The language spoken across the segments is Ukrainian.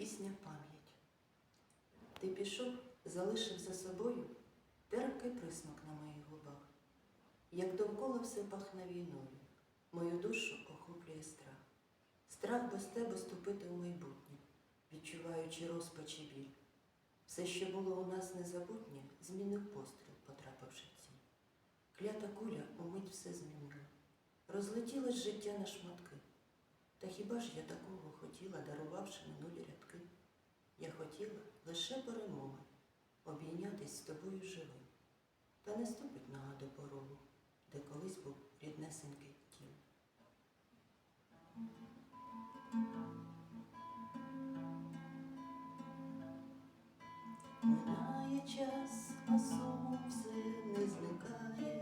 Пісня пам'ять. Ти пішов, залишив за собою терпкий присмак на моїх губах. Як довкола все пахне війною, мою душу охоплює страх. Страх без тебе ступити в майбутнє, відчуваючи розпач і біль. Все, що було у нас незабутнє, змінив постріл, потрапивши в ціль. Клята куля умить все змінила. Розлетілось життя на шматки. Та хіба ж я такого хотіла, дарувавши минулі? Я хотіла лише перемоги, обійнятись з тобою живим. Та не ступить нога до порогу, де колись був ріднесенький тім. Минає час, а сумом все не зникає.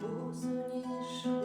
Босоніж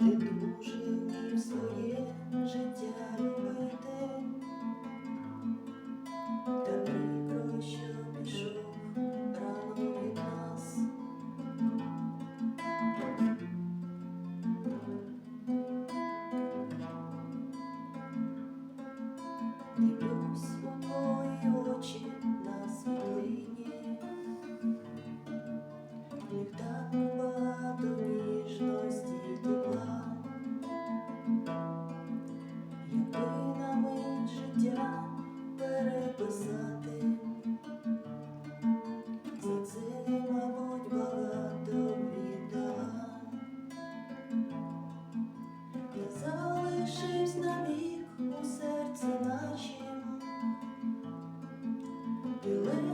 えっ you.